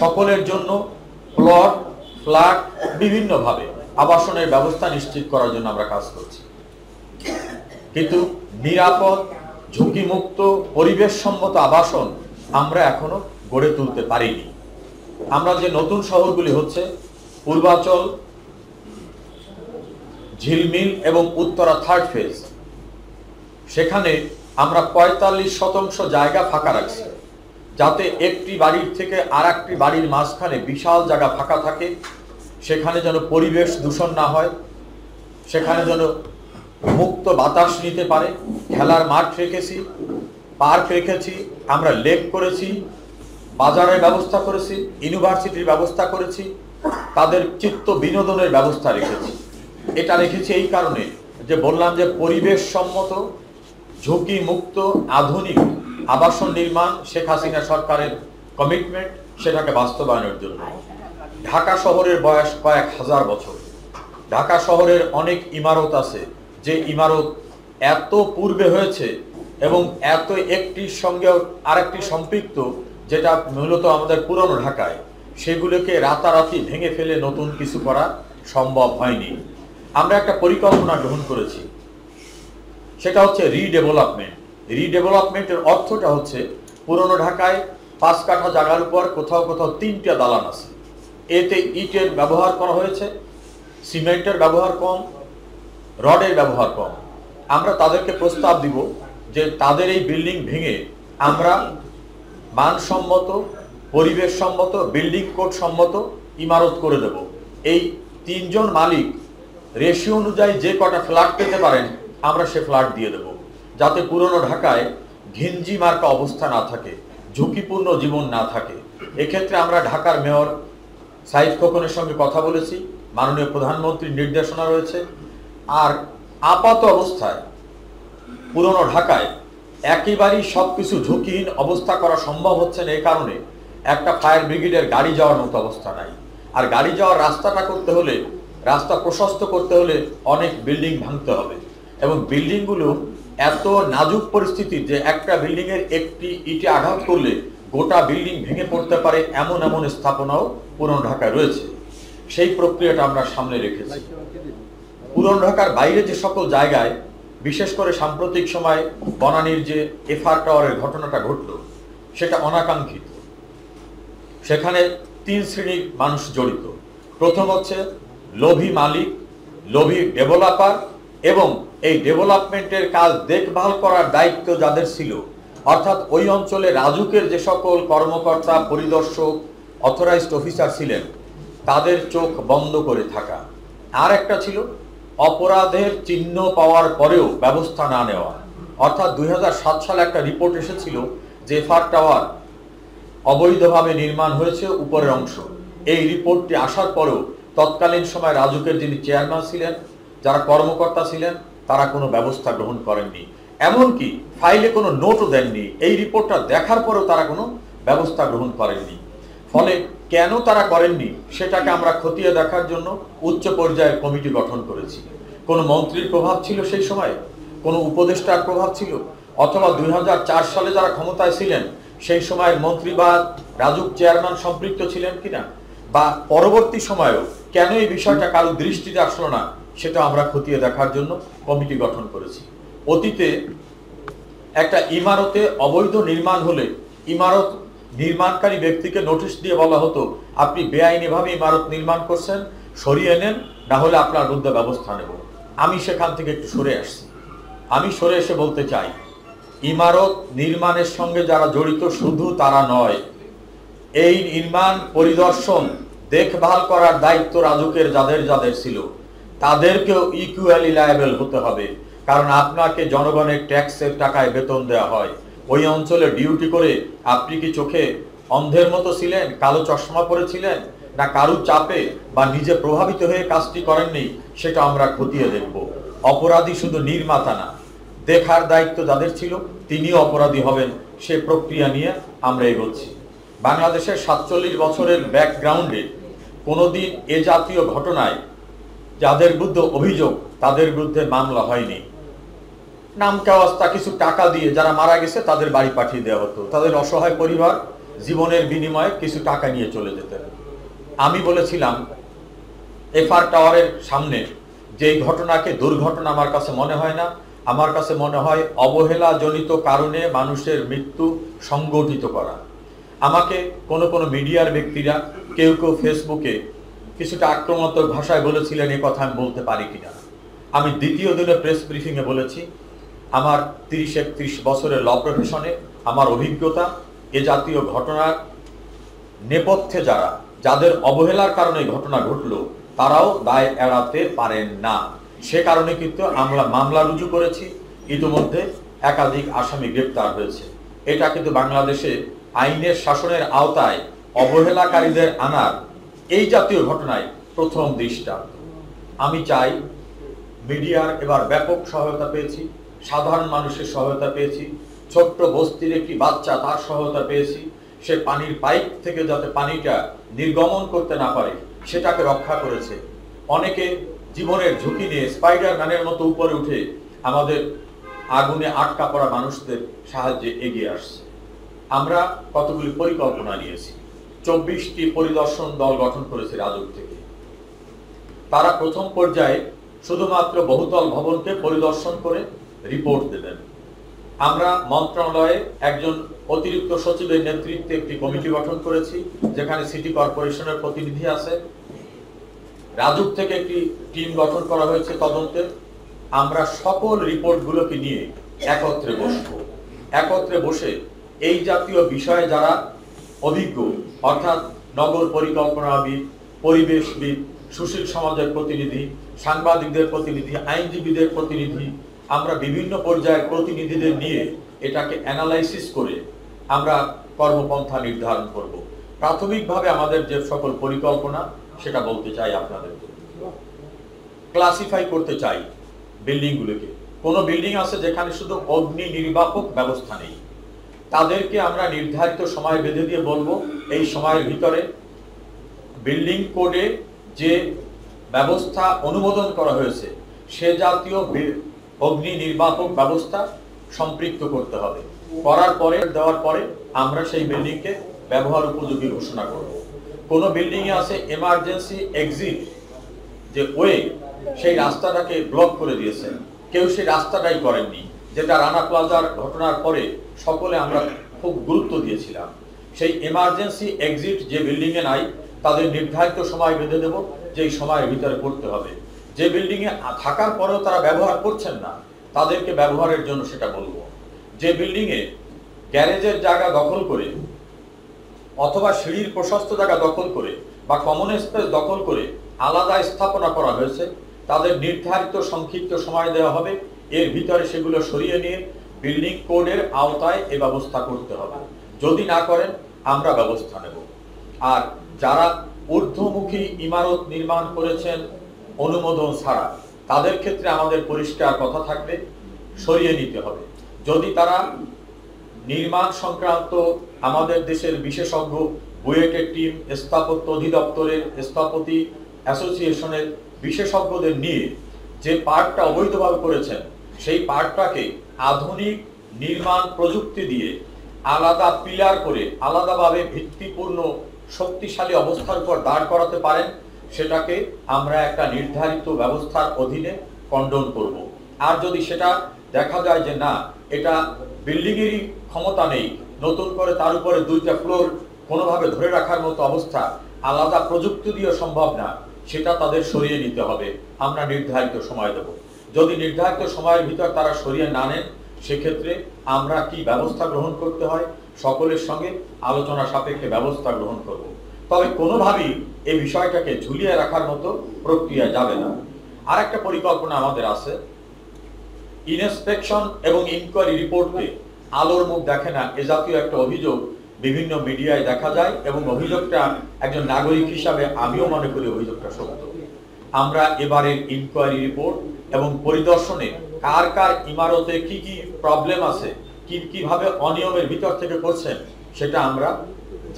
সকলের জন্য plot flat বিভিন্নভাবে আবাসনের ব্যবস্থা নিশ্চিত করার জন্য আমরা কাজ করছি। কিন্তু নিরাপদ, ঝুঁকিমুক্ত পরিবেশ সম্মত আবাসন আমরা এখনও গড়ে তুলতে পারিনি। আমরা যে নতুন শহরগুলি হচ্ছে পূর্বাচল, ঝিলমিল এবং উত্তরা থার্ড ফেজ, সেখানে আমরা পঁয়তাল্লিশ শতাংশ জায়গা ফাঁকা রাখছি। যাতে একটি বাড়ির থেকে আর একটি বাড়ির মাঝখানে বিশাল জায়গা ফাঁকা থাকে, সেখানে যেন পরিবেশ দূষণ না হয়, সেখানে যেন মুক্ত বাতাস নিতে পারে। খেলার মাঠ রেখেছি, পার্ক রেখেছি, আমরা লেক করেছি, বাজারের ব্যবস্থা করেছি, ইউনিভার্সিটির ব্যবস্থা করেছি, তাদের চিত্ত বিনোদনের ব্যবস্থা রেখেছি। এটা রেখেছি এই কারণে যে বললাম যে পরিবেশ সম্মত ঝুঁকি মুক্ত আধুনিক আবাসন নির্মাণ, শেখ হাসিনা সরকারের কমিটমেন্ট সেটাকে বাস্তবায়নের জন্য। ঢাকা শহরের বয়স কয়েক হাজার বছর। ঢাকা শহরের অনেক ইমারত আছে, যে ইমারত এত পূর্বে হয়েছে এবং এত একটির সঙ্গে আরেকটি সম্পৃক্ত, যেটা মূলত আমাদের পুরনো ঢাকায়, সেগুলোকে রাতারাতি ভেঙে ফেলে নতুন কিছু করা সম্ভব হয়নি। আমরা একটা পরিকল্পনা গ্রহণ করেছি। সেটা হচ্ছে রিডেভেলপমেন্ট রিডেভেলপমেন্টের অর্থটা হচ্ছে পুরনো ঢাকায় পাঁচ কাঠা জায়গার উপর কোথাও কোথাও তিনটা দালান আছে। এতে ইটের ব্যবহার করা হয়েছে, সিমেন্টের ব্যবহার কম, রডের ব্যবহার কম। আমরা তাদেরকে প্রস্তাব দিব যে তাদের এই বিল্ডিং ভেঙে আমরা মানসম্মত পরিবেশ সম্মত বিল্ডিং কোড সম্মত ইমারত করে দেব। এই তিনজন মালিক রেশিও অনুযায়ী যে কটা ফ্ল্যাট পেতে পারেন, আমরা সে ফ্ল্যাট দিয়ে দেব। যাতে পুরনো ঢাকায় ঘিঞ্জি মার্কা অবস্থা না থাকে, ঝুঁকিপূর্ণ জীবন না থাকে। এক্ষেত্রে আমরা ঢাকার মেয়র সাইদ খোকনের সঙ্গে কথা বলেছি, মাননীয় প্রধানমন্ত্রীর নির্দেশনা রয়েছে। আর আপাত অবস্থায় পুরনো ঢাকায় একেবারেই সব কিছু ঝুঁকিহীন অবস্থা করা সম্ভব হচ্ছে না এই কারণে একটা ফায়ার ব্রিগেডের গাড়ি যাওয়ার মতো অবস্থা নাই। আর গাড়ি যাওয়ার রাস্তাটা করতে হলে, রাস্তা প্রশস্ত করতে হলে অনেক বিল্ডিং ভাঙতে হবে। এবং বিল্ডিংগুলো এত নাজুক পরিস্থিতি যে একটা বিল্ডিংয়ের একটি ইটে আঘাত করলে গোটা বিল্ডিং ভেঙে পড়তে পারে এমন এমন স্থাপনাও পুরনো ঢাকায় রয়েছে। সেই প্রক্রিয়াটা আমরা সামনে রেখেছি। পুরনো ঢাকার বাইরে যে সকল জায়গায়, বিশেষ করে সাম্প্রতিক সময় বনানীর যে এফআর টাওয়ারের ঘটনাটা ঘটল, সেটা অনাকাঙ্ক্ষিত। সেখানে তিন শ্রেণির মানুষ জড়িত। প্রথম হচ্ছে লোভী মালিক, লোভী ডেভেলপার এবং এই ডেভেলপমেন্টের কাজ দেখভাল করার দায়িত্ব যাদের ছিল, অর্থাৎ ওই অঞ্চলে রাজুকের যে সকল কর্মকর্তা, পরিদর্শক অথরাইজড অফিসার ছিলেন, তাদের চোখ বন্ধ করে থাকা। আর একটা ছিল, অপরাধের চিহ্ন পাওয়ার পরেও ব্যবস্থা না নেওয়া। অর্থাৎ দুই হাজার সাত সালে একটা রিপোর্ট এসেছিল যে ফার টাওয়ার অবৈধভাবে নির্মাণ হয়েছে উপরের অংশ। এই রিপোর্টটি আসার পরেও তৎকালীন সময় রাজুকের যিনি চেয়ারম্যান ছিলেন, যারা কর্মকর্তা ছিলেন তারা কোনো ব্যবস্থা গ্রহণ করেননি। এমনকি ফাইলে কোনো নোটও দেননি। এই রিপোর্টটা দেখার পরেও তারা কোনো ব্যবস্থা গ্রহণ করেননি। ফলে কেন তারা করেননি? সেটাকে আমরা খতিয়ে দেখার জন্য উচ্চ পর্যায়ের কমিটি গঠন করেছি। কোনো মন্ত্রীর প্রভাব ছিল সেই সময়? কোনো উপদেষ্টার প্রভাব ছিল? অথবা দুই হাজার চার সালে যারা ক্ষমতায় ছিলেন, সেই সময়ের মন্ত্রী বা রাজুক চেয়ারম্যান সম্পৃক্ত ছিলেন কিনা? বা পরবর্তী সময়েও কেন এই বিষয়টা কারও দৃষ্টিতে আসলো না? সেটা আমরা খতিয়ে দেখার জন্য কমিটি গঠন করেছি। অতীতে একটা ইমারতে অবৈধ নির্মাণ হলে ইমারত নির্মাণকারী ব্যক্তিকে নোটিশ দিয়ে বলা হতো, আপনি বেআইনিভাবে ইমারত নির্মাণ করছেন, সরিয়ে নেন, না হলে আপনার বিরুদ্ধে ব্যবস্থা নেব। আমি সেখান থেকে একটু সরে আসছি। আমি সরে এসে বলতে চাই, ইমারত নির্মাণের সঙ্গে যারা জড়িত শুধু তারা নয়, এই নির্মাণ পরিদর্শন, দেখভাল করার দায়িত্ব রাজুকের, যাদের যাদের ছিল। তাদেরকেও ইকুয়ালি লায়াবেল হতে হবে, কারণ আপনাকে জনগণের ট্যাক্সের টাকায় বেতন দেওয়া হয়। ওই অঞ্চলে ডিউটি করে আপনি কি চোখে অন্ধের মতো ছিলেন, কালো চশমা পরেছিলেন, না কারু চাপে বা নিজে প্রভাবিত হয়ে কাজটি করেননি, সেটা আমরা খতিয়ে দেখব। অপরাধী শুধু নির্মাতা না, দেখার দায়িত্ব যাদের ছিল, তিনিও অপরাধী হবেন, সে প্রক্রিয়া নিয়ে আমরা এগোচ্ছি। বাংলাদেশের সাতচল্লিশ বছরের ব্যাকগ্রাউন্ডে কোনোদিন এ জাতীয় ঘটনায় যাদের বিরুদ্ধে অভিযোগ, তাদের বিরুদ্ধে মামলা হয়নি। নাম কাওয়াস্তা কিছু টাকা দিয়ে যারা মারা গেছে, তাদের বাড়ি পাঠিয়ে দেওয়া হতো। তাদের অসহায় পরিবার, জীবনের বিনিময়ে কিছু টাকা নিয়ে চলে যেতেন আমি বলেছিলাম, এফআর টাওয়ারের সামনে যেই ঘটনাকে, দুর্ঘটনা আমার কাছে মনে হয় না। আমার কাছে মনে হয় অবহেলাজনিত কারণে মানুষের মৃত্যু সংগঠিত করা। আমাকে কোনো কোনো মিডিয়ার ব্যক্তিরা, কেউ কেউ ফেসবুকে কিছুটা আক্রমণাত্মক ভাষায় বলেছিলেন, এ কথা আমি বলতে পারি কিনা। আমি দ্বিতীয় দিনে প্রেস ব্রিফিংয়ে বলেছি, আমার তিরিশ একত্রিশ বছরের ল প্রফেশনে আমার অভিজ্ঞতা, এ জাতীয় ঘটনার নেপথ্যে যারা, যাদের অবহেলার কারণে ঘটনা ঘটলো, তারাও দায় এড়াতে পারেন না। সে কারণে কিন্তু আমরা মামলা রুজু করেছি, ইতিমধ্যে একাধিক আসামি গ্রেপ্তার হয়েছে। এটা কিন্তু বাংলাদেশে আইনের শাসনের আওতায় অবহেলাকারীদের আনার এই জাতীয় ঘটনায় প্রথম দৃষ্টান্ত। আমি চাই মিডিয়ার এবার ব্যাপক সহায়তা পেয়েছি, সাধারণ মানুষের সহায়তা পেয়েছি, ছোট্ট বস্তির একটি বাচ্চা তার সহায়তা পেয়েছি, সে পানির পাইপ থেকে যাতে পানিটা নির্গমন করতে না পারে, সেটাকে রক্ষা করেছে। অনেকে জীবনের ঝুঁকি নিয়ে স্পাইডার ম্যানের মতো উপরে উঠে আমাদের আগুনে আটকা পড়া মানুষদের সাহায্যে এগিয়ে আসছে। আমরা কতগুলি পরিকল্পনা নিয়েছি। চব্বিশটি পরিদর্শন দল গঠন করেছে রাজুক থেকে। তারা প্রথম পর্যায়ে শুধুমাত্র বহুতল ভবনকে পরিদর্শন করে রিপোর্ট দেবেন। আমরা মন্ত্রণালয়ে একজন অতিরিক্ত সচিবের নেতৃত্বে একটি কমিটি গঠন করেছি, যেখানে সিটি কর্পোরেশনের প্রতিনিধি আছে। রাজুক থেকে একটি টিম গঠন করা হয়েছে তদন্তে। আমরা সকল রিপোর্টগুলোকে নিয়ে একত্রে বসবো। একত্রে বসে এই জাতীয় বিষয়ে যারা অভিজ্ঞ, অর্থাৎ নগর পরিকল্পনাবিদ, পরিবেশবিদ, সুশীল সমাজের প্রতিনিধি, সাংবাদিকদের প্রতিনিধি, আইনজীবীদের প্রতিনিধি, আমরা বিভিন্ন পর্যায়ের প্রতিনিধিদের নিয়ে এটাকে অ্যানালাইসিস করে আমরা কর্মপন্থা নির্ধারণ করব। প্রাথমিকভাবে আমাদের যে সকল পরিকল্পনা, সেটা বলতে চাই আপনাদের ক্লাসিফাই করতে চাই বিল্ডিংগুলোকে কোনো বিল্ডিং আছে যেখানে শুধু অগ্নি নির্বাপক ব্যবস্থা নেই। তাদেরকে আমরা নির্ধারিত সময় বেঁধে দিয়ে বলব, এই সময়ের ভিতরে বিল্ডিং কোডে যে ব্যবস্থা অনুমোদন করা হয়েছে, সে জাতীয় অগ্নি নির্বাপক ব্যবস্থা সম্পৃক্ত করতে হবে। করার পরে, দেওয়ার পরে আমরা সেই বিল্ডিংকে ব্যবহার উপযোগী ঘোষণা করব। কোনো বিল্ডিং এ আছে এমার্জেন্সি এক্সিট যে ওয়ে সেই রাস্তাটাকে ব্লক করে দিয়েছেন কেউ সেই রাস্তাটাই করেননি। যেটা রানা প্লাজার ঘটনার পরে সকলে আমরা খুব গুরুত্ব দিয়েছিলাম। সেই এমার্জেন্সি এক্সিট যে বিল্ডিং এ নাই, তাদের নির্ধারিত সময় বেঁধে দেব যে সময়ের ভিতরে করতে হবে। যে বিল্ডিং এ থাকার পরেও তারা ব্যবহার করছেন না, তাদেরকে ব্যবহারের জন্য সেটা বলব। যে বিল্ডিং এ গ্যারেজের জায়গা দখল করে, অথবা সিঁড়ির প্রশস্ত জায়গা দখল করে, বা কমন স্পেস দখল করে আলাদা স্থাপনা করা হয়েছে, তাদের নির্ধারিত সংক্ষিপ্ত সময় দেওয়া হবে। এর ভিতরে সেগুলো সরিয়ে নিয়ে বিল্ডিং কোডের আওতায় এ ব্যবস্থা করতে হবে। যদি না করেন, আমরা ব্যবস্থা নেব। আর যারা ঊর্ধ্বমুখী ইমারত নির্মাণ করেছেন অনুমোদন ছাড়া, তাদের ক্ষেত্রে আমাদের পরিষ্কার কথা থাকবে সরিয়ে নিতে হবে। যদি তারা নির্মাণ সংক্রান্ত আমাদের দেশের বিশেষজ্ঞ, বুয়েটের টিম, স্থাপত্য অধিদপ্তরের স্থপতি, অ্যাসোসিয়েশনের বিশেষজ্ঞদের নিয়ে যে পার্কটা অবৈধভাবে করেছেন সেই পার্কটাকে আধুনিক নির্মাণ প্রযুক্তি দিয়ে আলাদা পিলার করে আলাদাভাবে ভিত্তিপূর্ণ, শক্তিশালী অবস্থার উপর দাঁড় করাতে পারেন, সেটাকে আমরা একটা নির্ধারিত ব্যবস্থার অধীনে কন্ডন করব। আর যদি সেটা দেখা যায় যে না, এটা বিল্ডিংয়েরই ক্ষমতা নেই, নতুন করে তার উপরে দুইটা ফ্লোর কোনোভাবে ধরে রাখার মতো অবস্থা, আলাদা প্রযুক্তি দিয়ে সম্ভব না, সেটা তাদের সরিয়ে নিতে হবে। আমরা নির্ধারিত সময় দেব। যদি নির্ধারিত সময়ের ভিতর তারা সরিয়ে না নেন, সেক্ষেত্রে আমরা কি ব্যবস্থা গ্রহণ করতে হয়? সকলের সঙ্গে আলোচনা সাপেক্ষে ব্যবস্থা গ্রহণ করব। তবে কোনোভাবেই এই বিষয়টাকে ঝুলিয়ে রাখার মতো প্রক্রিয়া যাবে না। আর একটা পরিকল্পনা আমাদের আছে। ইনস্পেকশন এবং ইনকোয়ারি রিপোর্টে আলোর মুখ দেখে না, এ জাতীয় একটা অভিযোগ বিভিন্ন মিডিয়ায় দেখা যায় এবং অভিযোগটা একজন নাগরিক হিসাবে আমিও মনে করি অভিযোগটা সত্য। আমরা এবারের ইনকোয়ারি রিপোর্ট এবং পরিদর্শনে কার কার ইমারতে কি কি প্রবলেম আছে, কি কীভাবে অনিয়মের ভিতর থেকে করছেন সেটা আমরা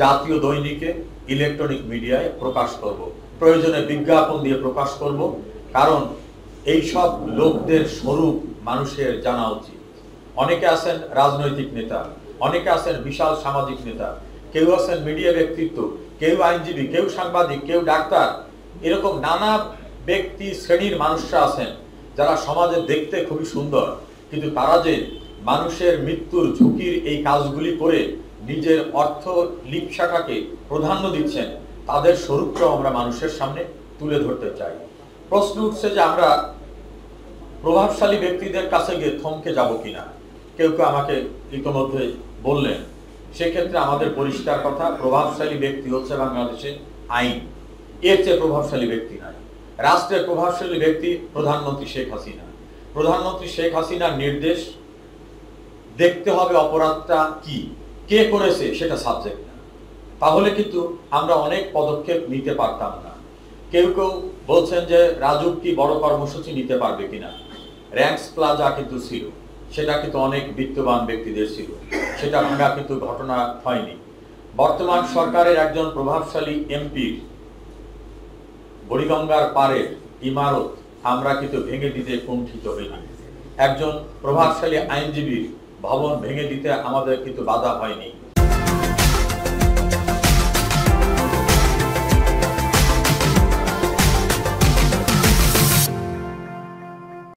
জাতীয় দৈনিকে ইলেকট্রনিক মিডিয়ায় প্রকাশ করব। প্রয়োজনে বিজ্ঞাপন দিয়ে প্রকাশ করব, কারণ এই সব লোকদের স্বরূপ মানুষের জানা উচিত। অনেকে আছেন রাজনৈতিক নেতা, অনেকে আছেন বিশাল সামাজিক নেতা, কেউ আছেন মিডিয়া ব্যক্তিত্ব, কেউ আইনজীবী, কেউ সাংবাদিক, কেউ ডাক্তার, এরকম নানা ব্যক্তি, শ্রেণির মানুষরা আছেন, যারা সমাজে দেখতে খুবই সুন্দর, কিন্তু তারা যে মানুষের মৃত্যুর ঝুঁকির এই কাজগুলি করে নিজের অর্থ লিপসাটাকে প্রাধান্য দিচ্ছেন, তাদের স্বরূপটাও আমরা মানুষের সামনে তুলে ধরতে চাই। প্রশ্ন উঠছে যে আমরা প্রভাবশালী ব্যক্তিদের কাছে গিয়ে থমকে যাব কিনা? কেউ কেউ আমাকে ইতোমধ্যে বললেন, সেক্ষেত্রে আমাদের পরিষ্কার কথা, প্রভাবশালী ব্যক্তি হচ্ছে বাংলাদেশে আইন। এর চেয়ে প্রভাবশালী ব্যক্তি নাই। রাষ্ট্রের প্রভাবশালী ব্যক্তি প্রধানমন্ত্রী শেখ হাসিনা। প্রধানমন্ত্রী শেখ হাসিনার নির্দেশ, দেখতে হবে অপরাধটা কি, কে করেছে সেটা সাবজেক্ট না। তাহলে কিন্তু আমরা অনেক পদক্ষেপ নিতে পারতাম না। কেউ কেউ বলছেন যে, রাজুক কি বড় কর্মসূচি নিতে পারবে কিনা? র্যাঙ্কস প্লাজা কিন্তু ছিল। সেটা কিন্তু অনেক বিত্তবান ব্যক্তিদের ছিল। সেটা আমরা কিন্তু ঘটনা হয়নি। বর্তমান সরকারের একজন প্রভাবশালী এমপির বুড়িগঙ্গার পারে ইমারত আমরা কিন্তু ভেঙে দিতে কুণ্ঠিত হই না একজন প্রভাবশালী আইনজীবীর ভবন ভেঙে দিতে আমাদের কিন্তু বাধা হয়নি।